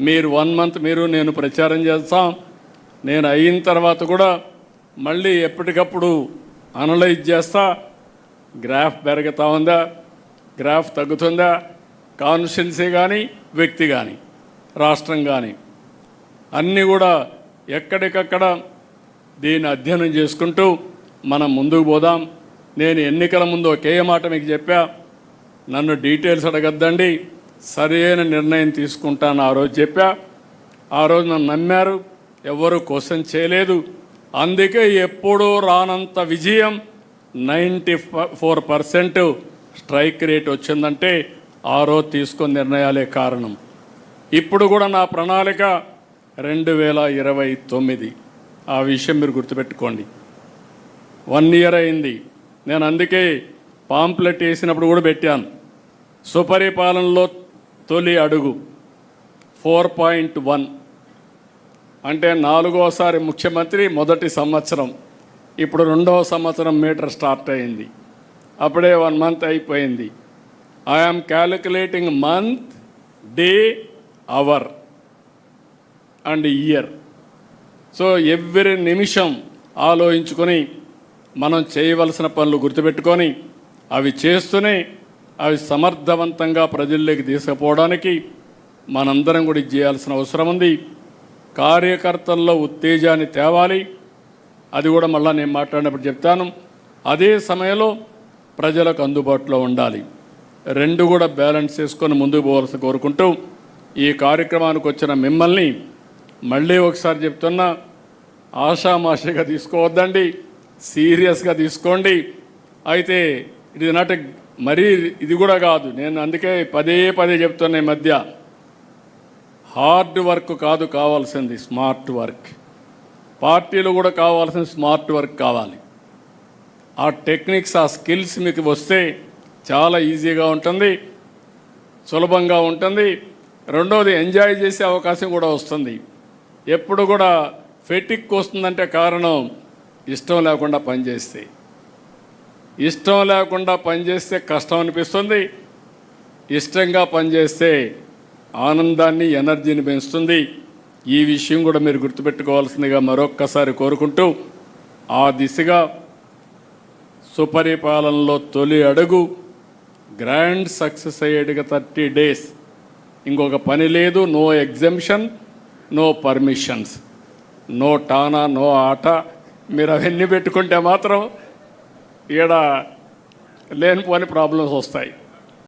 మీరు one month మీరు నేను ప్రచారం చేస్తాం. నేను అయిన తర్వాత కూడా మళ్ళీ ఎప్పటికప్పుడు అనలైజ్ చేస్తా. గ్రాఫ్ పెరుగుతూ ఉందా? గ్రాఫ్ తగ్గుతుందా? కాన్స్టిట్యున్సీ కానీ వ్యక్తి కానీ రాష్ట్రం కానీ అన్నీ కూడా ఎక్కడికక్కడ దీన్ని అధ్యయనం చేసుకుంటూ మనం ముందుకు పోదాం. నేను ఎన్నికల ముందు ఒకే మాట మీకు చెప్పా. నన్ను డీటెయిల్స్ అడగద్దండి. సరైన నిర్ణయం తీసుకుంటాను ఆ రోజు చెప్పా. ఆ రోజు నన్ను నమ్మారు. ఎవరు క్వశ్చన్ చేయలేదు. అందుకే ఎప్పుడూ రానంత విజయం ninety four percent strike rate వచ్చిందంటే ఆ రోజు తీసుకున్న నిర్ణయాలే కారణం. ఇప్పుడు కూడా నా ప్రణాళిక రెండు వేల ఇరవై తొమ్మిది. ఆ విషయం మీరు గుర్తుపెట్టుకోండి. వన్ ఇయర్ అయింది. నేను అందుకే పాంప్లెట్ వేసినప్పుడు కూడా పెట్టాను. సుపరిపాలనలో తొలి అడుగు. Four point one. అంటే నాలుగోసారి ముఖ్యమంత్రి మొదటి సంవత్సరం. ఇప్పుడు రెండవ సంవత్సరం మీటర్ స్టార్ట్ అయింది. అప్పుడే వన్ మంత్ అయిపోయింది. I'm calculating month day hour and year so every నిమిషం ఆలోచించుకొని మనం చేయవలసిన పనులు గుర్తుపెట్టుకొని అవి చేస్తూనే అవి సమర్థవంతంగా ప్రజల్లోకి తీసుకుపోవడానికి మనందరం కూడా చేయాల్సిన అవసరం ఉంది. కార్యకర్తల్లో ఉత్తేజాన్ని తేవాలి. అది కూడా మళ్ళీ నేను మాట్లాడినప్పుడు చెప్తాను. అదే సమయంలో ప్రజలకు అందుబాటులో ఉండాలి. రెండు కూడా బ్యాలెన్స్ చేసుకొని ముందుకు పోవాల్సి కోరుకుంటూ ఈ కార్యక్రమానికి వచ్చిన మిమ్మల్ని మళ్ళీ ఒకసారి చెప్తున్నా ఆషామాషిగా తీసుకోవద్దండి. సీరియస్గా తీసుకోండి. అయితే ఇది నాట్ మరీ ఇది కూడా కాదు నేను అందుకే పదే పదే చెప్తున్నా ఈ మధ్య. హార్డ్ వర్క్ కాదు కావాల్సింది స్మార్ట్ వర్క్. పార్టీలు కూడా కావాల్సిన స్మార్ట్ వర్క్ కావాలి. ఆ టెక్నిక్స్ ఆ స్కిల్స్ మీకు వస్తే చాలా ఈజీగా ఉంటుంది సులభంగా ఉంటుంది. రెండవది ఎంజాయ్ చేసే అవకాశం కూడా వస్తుంది. ఎప్పుడు కూడా ఫెటిక్ వస్తుందంటే కారణం ఇష్టం లేకుండా పనిచేస్తే. ఇష్టం లేకుండా పనిచేస్తే కష్టం అనిపిస్తుంది. ఇష్టంగా పనిచేస్తే ఆనందాన్ని ఎనర్జీని పెంచుతుంది. ఈ విషయం కూడా మీరు గుర్తుపెట్టుకోవాల్సిందిగా మరొక్కసారి కోరుకుంటూ ఆ దిశగా సుపరిపాలనలో తొలి అడుగు గ్రాండ్ సక్సెస్ అయ్యేటిగా థర్టీ డేస్. ఇంకొక పని లేదు no exemption no permissions. No టానా no ఆట. మీరు అవన్నీ పెట్టుకుంటే మాత్రం ఈడ లేనిపోని ప్రాబ్లమ్స్ వస్తాయి.